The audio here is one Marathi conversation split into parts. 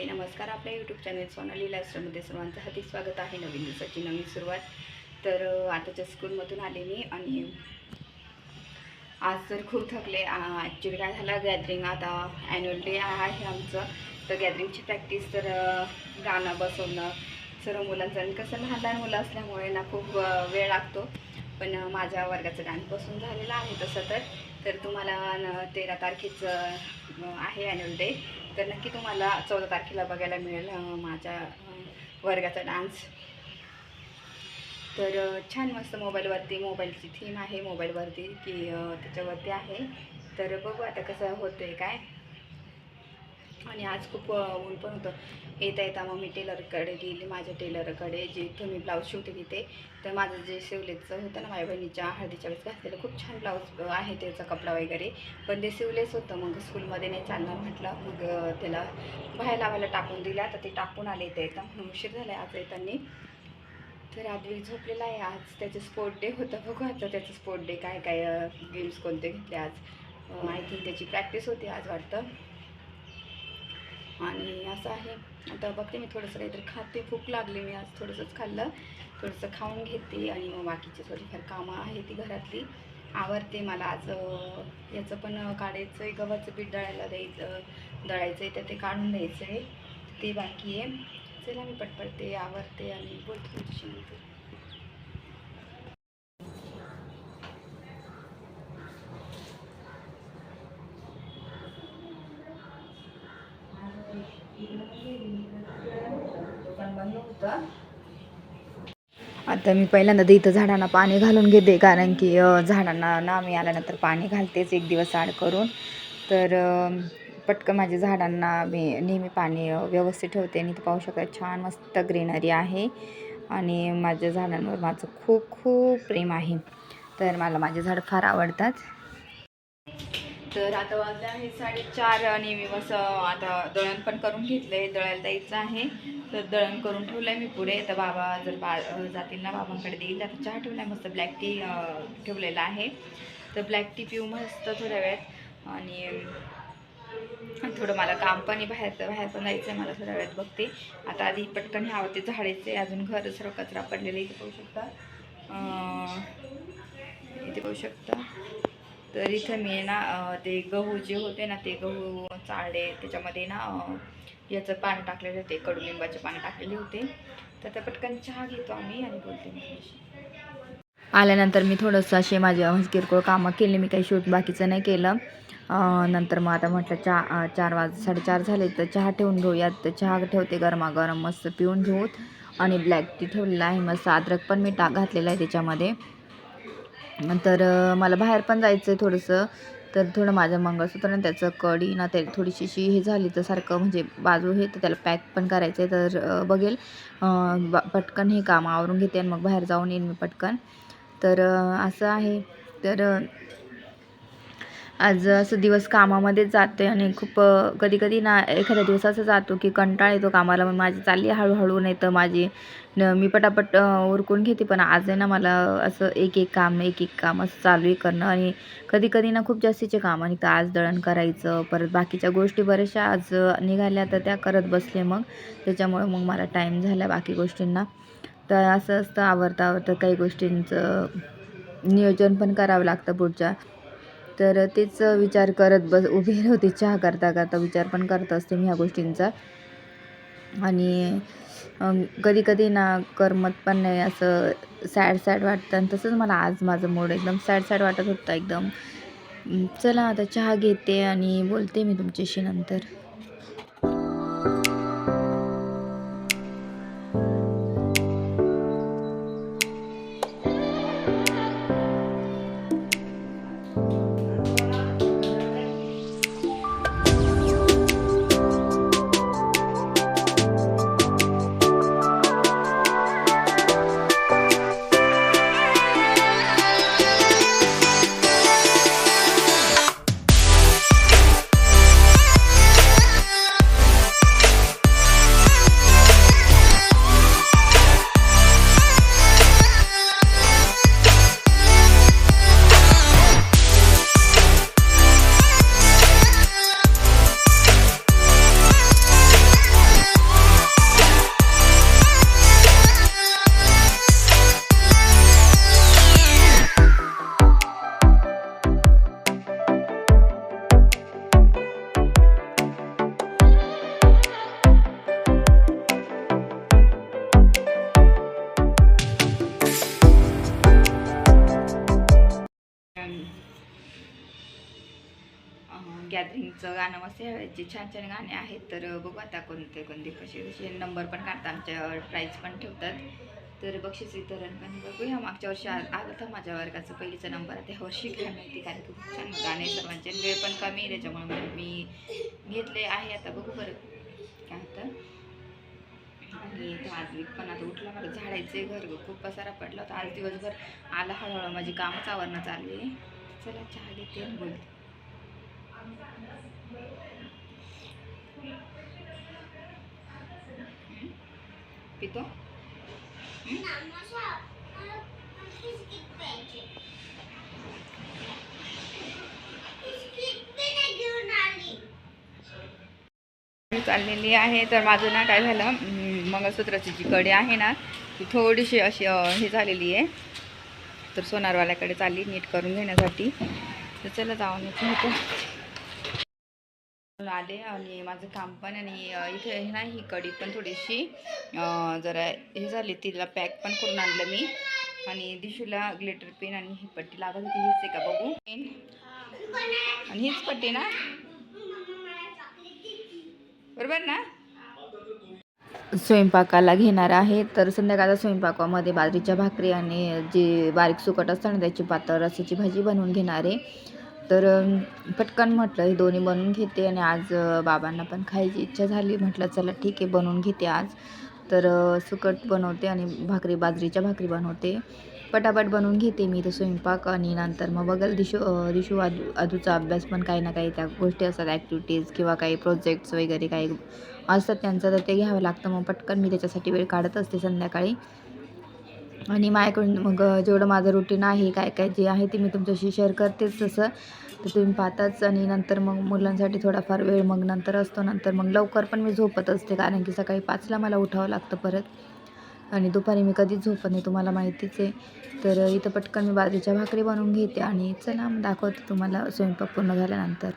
नमस्ते नमस्कार. आपल्या यूट्यूब चॅनल सोनाली लाईफस्टाईलमध्ये सर्वांचं हार्दिक स्वागत आहे. नवीन दिवसाची नवीन सुरुवात. तर आताच्या स्कूलमधून आले मी आणि आज तर खूप थकले. ॲक्च्युली काय झालं गॅदरिंग आता ॲन्युअल डे आहे आमचं. तर गॅदरिंगची प्रॅक्टिस तर गाणं बसवणं सर्व मुलांचं. आणि कसं लहान लहान मुलं असल्यामुळे ना खूप वेळ लागतो. पण माझ्या वर्गाचं डान्स बसून झालेलं आहे तसं तर. तर तुम्हाला तेरा तारखेचं आहे ॲन्युअल डे तर नक्की तुम्हाला चौदा तारखेला बघायला मिळेल माझ्या वर्गाचा डान्स. तर छान मस्त मोबाईलवरती मोबाईलची थीम आहे मोबाईलवरती की त्याच्यावरती आहे. तर बघू आता कसं होतं आहे काय. आणि आज खूप ऊन पण होतं. येता येता मग मी टेलरकडे गेली माझ्या टेलरकडे जे तुम्ही मी ब्लाऊज शिवते तिथे. तर माझं जे शिवलेचं होतं ना माझ्या बहिणीच्या हळदीच्या वेळेस घातलेलं खूप छान ब्लाऊज आहे त्याचा कपडा वगैरे. पण ते शिवलेच होतं मग स्कूलमध्ये नाही चालणार म्हटलं. मग त्याला बाहेर लावायला टाकून दिल्या आता ते टाकून आले येता येतं म्हणून उशीर झाला आहे आज येताना. तर आदवी झोपलेला आहे आज. त्याचं स्पोर्ट डे होतं बघू आता त्याचं स्पोर्ट डे काय काय गेम्स कोणते घेतले आज. आय थिंक त्याची प्रॅक्टिस होती आज वाटतं. आणि असं आहे. आता बघते मी थोडंसं काहीतरी खाते. भूक लागली मी आज थोडंसंच खाल्लं. थोडंसं खाऊन घेते आणि मग बाकीची थोडीफार कामं आहे ती घरातली. आवरते मला आज याचं पण काढायचं आहे गव्हाचं पीठ दळायला द्यायचं दळायचं आहे तर ते काढून द्यायचं आहे ते बाकी आहे. चला मी पटपटते आवरते आणि बोलते तुमच्याशी नंतर. आता मी पहिल्यांदा तर इथं झाडांना पाणी घालून घेते कारण की झाडांना ना मी आल्यानंतर पाणी घालतेच एक दिवस आड करून. तर पटकन माझ्या झाडांना मी नेहमी पाणी व्यवस्थित ठेवते आणि इथं पाहू शकता छान मस्त ग्रीनरी आहे. आणि माझ्या झाडांवर माझं खूप खूप प्रेम आहे. तर मला माझे झाड फार आवडतात. तर आता वाजले आहे साडेचार आणि मी मस्त आता दळण पण करून घेतलं आहे दळायला द्यायचं आहे. तर दळण करून ठेवलंय मी पुढे. तर बाबा जर बा जातील ना बाबांकडे देईल. आता चहा ठेवलाय मस्त ब्लॅक टी ठेवलेला आहे. तर ब्लॅक टी पिऊ मस्त थोड्या वेळात. आणि थोडं मला काम पण आहे बाहेर बाहेर पण जायचं आहे मला थोड्या वेळात बघते. आता आधी पटकन हे आवडते झाडेचे अजून घर सर्व कचरा पडलेला इथे पाहू शकता. इथे पाहू शकता. तर इथं मी ना ते गहू जे होते ना ते गहू चाळले. त्याच्यामध्ये ना याचं पाणी टाकलेले होते कडुलिंबाचे पाणी टाकलेले होते. तर त्या पटकन चहा घेतो आम्ही आणि बोलते मी आल्यानंतर मी थोडंसं असे माझे किरकोळ कामं केले. मी काही शूट बाकीचं नाही केलं. नंतर मग आता म्हटलं चहा चार वाज साडेचार झाले तर चहा ठेवून घेऊयात. तर चहा ठेवते गरमागरम मस्त पिऊन घेऊत. आणि ब्लॅक टी ठेवलेला आहे मस्त अद्रक पण मी टाक घातलेला आहे त्याच्यामध्ये. तर मला बाहेर पण जायचं आहे थोडंसं. तर थोडं माझं मंगळसूत्र आणि त्याचं कडी ना ते थोडीशी अशी हे झाली तर सारखं म्हणजे बाजू हे तर त्याला पॅक पण करायचं आहे तर बघेल. पटकन हे काम आवरून घेते आणि मग बाहेर जाऊन येईन मी पटकन. तर असं आहे. तर आज असं दिवस कामामध्येच जाते आणि खूप कधी कधी ना एखाद्या दिवस असं जातो की कंटाळा येतो कामाला. मग माझी चालली हळूहळू नाही तर माझी न मी पटापट उरकून घेते. पण आज आहे ना मला असं एक एक काम एक एक काम असं चालू आहे करणं आणि कधी कधी ना खूप जास्तीचे कामं निघतं आज दळण करायचं परत बाकीच्या गोष्टी बऱ्याचशा आज निघाल्या तर त्या करत बसले मग. त्याच्यामुळं मग मला टाईम झाला बाकी गोष्टींना. तर असं असतं आवडतं आवडतं काही गोष्टींचं नियोजन पण करावं लागतं पुढच्या तर तेच विचार करत बस उभी होते चहा करता करता विचार पण करत असते मी ह्या गोष्टींचा. आणि कधी कधी ना करमत पण नाही असं सॅड सॅड वाटतं. आणि तसंच मला आज माझं मूड एकदम सॅड सॅड वाटत होतं एकदम. चला आता चहा घेते आणि बोलते मी तुमच्याशी नंतर. गॅदरिंगचं गाणं मस्त यायचे छान छान गाणे आहेत तर बघू आता कोणते कोणते कसे कसे नंबर पण काढतात. आमच्यावर प्राईज पण ठेवतात. तर बक्षीस वितरण पण बघूया. मागच्या वर्षी आ- आलं होतं माझ्या वर्गाचं पहिलीचा नंबर आता ह्या वर्षी काय माहिती कारण की खूप छान गाणे सर्वांचे वेळ पण कमी आहे त्याच्यामुळे मी घेतले आहे. आता बघू बरं काय होतं. आणि तो आज पण आता उठला. मला झाडायचे घर. खूप पसारा पडला होता. आज दिवसभर आला हळूहळू. माझी कामच आवरणं चालली आहे. चला चहा घेते बोलते. पितो hmm? चाललेली आहे तर माझं ना काय झालं मंगळसूत्राची जी कडी आहे ना ती थोडीशी अशी हे झालेली आहे. तर सोनारवाल्याकडे चालली नीट करून घेण्यासाठी. तर चला जाऊन होतं आले आणि माझं काम पण आणि इथे हे ना ही कडी पण थोडीशी जरा हे झाली तिला पॅक पण करून आणलं मी. आणि दिशूला ग्लिटर पेन आणि ही पट्टी लागत होती हीच आहे का बघू? पेन आणि हीच पट्टी ना? बरोबर ना? स्वयंपाकाला घेणार आहे तर संध्याकाळच्या स्वयंपाकामध्ये बाजरीच्या भाकरी आणि जे बारीक सुकट असतं ना त्याची पातळ रसाची भाजी बनवून घेणार आहे. तर पटकन म्हटलं हे दोन्ही बनवून घेते आणि आज बाबांना पण खायची इच्छा झाली. म्हटलं चला ठीक आहे बनवून घेते आज. तर सुकट बनवते आणि भाकरी बाजरीच्या भाकरी बनवते. पटापट बनवून घेते मी तो स्वयंपाक आणि नंतर मग बघल दिशू दिशू आदू आदूचा अभ्यास पण काही ना काही त्या गोष्टी असतात ॲक्टिव्हिटीज किंवा काही प्रोजेक्ट्स वगैरे काही असतात त्यांचं तर ते घ्यावं लागतं. मग पटकन मी त्याच्यासाठी वेळ काढत असते संध्याकाळी. आणि माझ्याकडून मग जेवढं माझं रुटीन आहे काय काय जे आहे ते मी तुमच्याशी शेअर करतेच तसं. तर तुम्ही पाहताच आणि नंतर मग मुलांसाठी थोडाफार वेळ मग नंतर असतो. नंतर मग लवकर पण मी झोपत असते कारण की सकाळी पाचला मला उठावं लागतं परत. आणि दुपारी मी कधीच झोपत नाही तुम्हाला माहितीच आहे. तर इथं पटकन मी बाजरीच्या भाकरी बनवून घेते आणि चला मग दाखवते तुम्हाला स्वयंपाक पूर्ण झाल्यानंतर.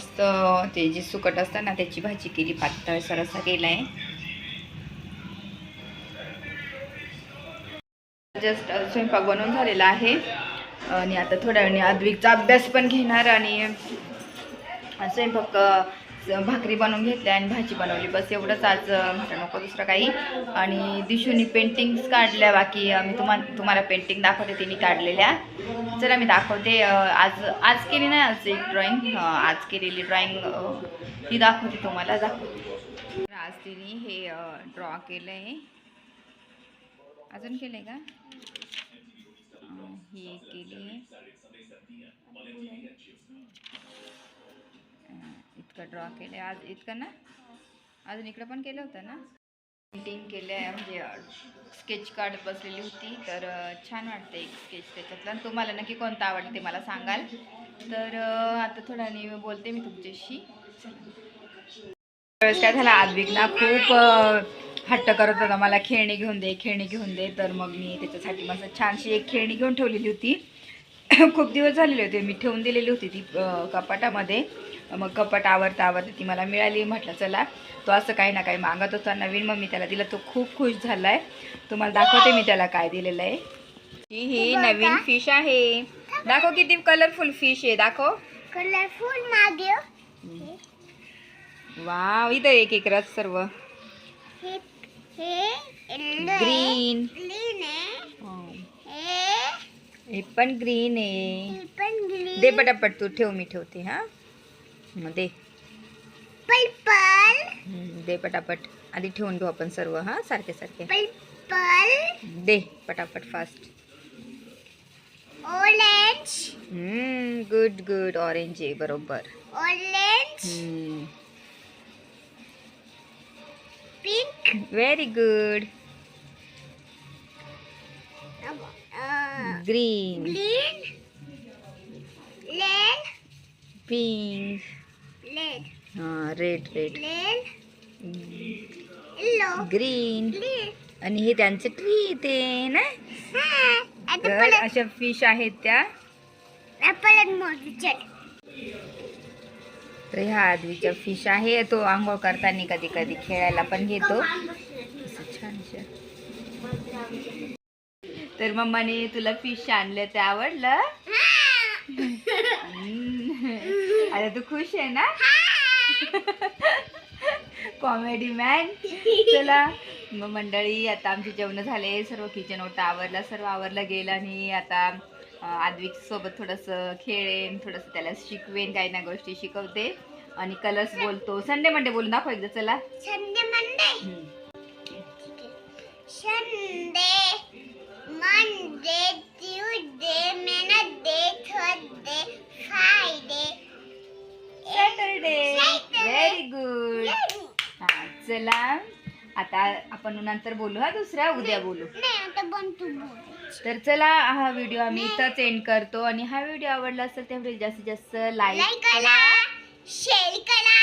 मस्त ते जे सुकट असतं ना त्याची भाजी केली पातळ सरसा केला आहे जस्ट स्वयंपाक बनवून झालेला आहे. आणि आता थोड्या वेळाने अद्विकचा अभ्यास पण घेणार आणि स्वयंपाक भाकरी बनवून घेतल्या आणि भाजी बनवली. बस एवढंच आज म्हटलं नको दुसरं काही. आणि दिशूनी पेंटिंग्स काढल्या. बाकी मी तुम्हा तुम्हाला पेंटिंग दाखवते तिने काढलेल्या. चला मी दाखवते. आज आज केली नाही आज एक ड्रॉइंग आज केलेली ड्रॉइंग ती दाखवते तुम्हाला. दाखवते. आज तिने हे ड्रॉ केलं आहे अजून केलं आहे का? हे ही केली इतकं ड्रॉ केलं आहे आज इतकं ना? अजून इकडं पण केलं होतं ना? पेंटिंग केलं आहे म्हणजे स्केच कार्ड बसलेली होती. तर छान वाटते एक स्केच त्याच्यातलं. आणि तुम्हाला नक्की कोणतं आवडते ते मला सांगाल. तर आता थोडा मी बोलते मी तुमच्याशी. वेळेस काय झालं? आद्विक ना खूप हट्ट करत होता. मला खेळणी घेऊन दे खेळणी घेऊन दे. तर मग मी त्याच्यासाठी मस्त छानशी एक खेळणी घेऊन ठेवलेली होती. खूप दिवस झालेले होते. मी ठेवून दिलेली होती ती कपाटामध्ये. मग कपाट आवडता आवडता ती मला मिळाली. म्हटलं चला. तो असं काही ना काही मागत होता. नवीन मग मी त्याला दिला. तो खूप खुश झाला आहे तुम्हाला दाखवते मी त्याला काय दिलेलं आहे. ही ही नवीन फिश आहे. दाखव किती कलरफुल फिश आहे. दाखव. कलरफुल मागे. वाव इथं एक एक रस सर्व. ग्रीन हे हे. पण ग्रीन आहे. दे पटापट तू. ठेव मी ठेवते हा. दे. पर्पल हम्म, दे पटापट. आधी ठेवून घेऊ आपण सर्व हा? सारखे सारखे. पर्पल दे पटापट fast orange good good orange आहे बरोबर. Orange hmm, pink very good green green red pink हां रेड रेड ग्रीन आणि हे त्यांचे ट्री ते ना? तर अशा फिश आहेत त्या. तर ह्या आदवीच्या फिश आहे. तो आंघोळ करताना कधी कधी खेळायला पण घेतो. छानशा तर मम्माने तुला फिश आणलं ते आवडलं? आता तू खुश आहे ना? कॉमेडी मॅन चला मग मंडळी आता आमचे जेवण झाले सर्व किचन ओटा आवरला सर्व आवरलं गेलं आणि आता आद्विक सोबत थोडंसं खेळेन थोडंसं त्याला शिकवेन काही ना गोष्टी शिकवते. आणि कलर्स बोलतो. संडे मंडे बोलून दाखव एकदा चला. Sunday Monday. Sunday Monday Tuesday Wednesday Thursday Friday चला. आता आपण नंतर बोलू हा दुसऱ्या उद्या बोलू. तर चला हा व्हिडिओ आम्ही इथंच एंड करतो आणि हा व्हिडिओ आवडला असेल त्यामुळे जास्तीत जास्त लाईक लाईक करा. शेअर करा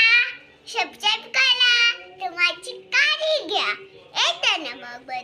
सबस्क्राईब करा तुम्हाची काळजी घ्या. येताना मग बाय